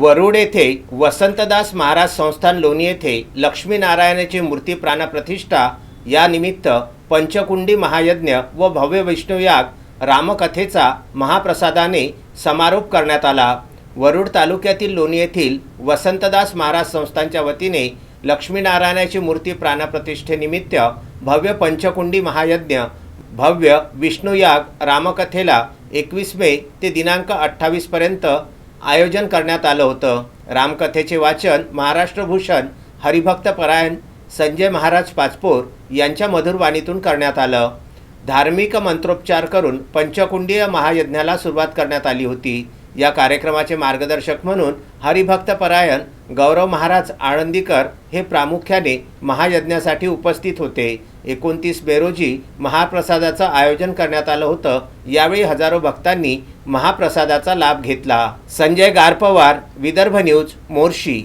वरुड येथे वसंतदास महाराज संस्थान लोणी येथे लक्ष्मीनारायणाची मूर्ती प्राणप्रतिष्ठा या निमित्त पंचकुंडी महायज्ञ व भव्य विष्णुयाग रामकथेचा महाप्रसादाने समारोप करण्यात आला. वरुड तालुक्यातील लोणी येथील वसंतदास महाराज संस्थांच्या वतीने लक्ष्मीनारायणाची मूर्ती प्राणप्रतिष्ठेनिमित्त भव्य पंचकुंडी महायज्ञ भव्य विष्णुयाग रामकथेला एकवीस मे ते दिनांक अठ्ठावीसपर्यंत आयोजन करण्यात आलं होतं. रामकथेचे वाचन महाराष्ट्रभूषण हरिभक्त परायण संजय महाराज पाचपोर यांच्या मधुरवाणीतून करण्यात आलं. धार्मिक मंत्रोपचार करून पंचकुंडीय महायज्ञाला सुरुवात करण्यात आली होती. या कार्यक्रमाचे मार्गदर्शक म्हणून हरिभक्त परायण गौरव महाराज आळंदीकर हे प्रामुख्याने महायज्ञासाठी उपस्थित होते. एकोणतीस मे रोजी महाप्रसादाचं आयोजन करण्यात आलं होतं. यावेळी हजारो भक्तांनी महाप्रसादाचा लाभ घेतला. संजय गारपवार विदर्भ न्यूज मोर्शी.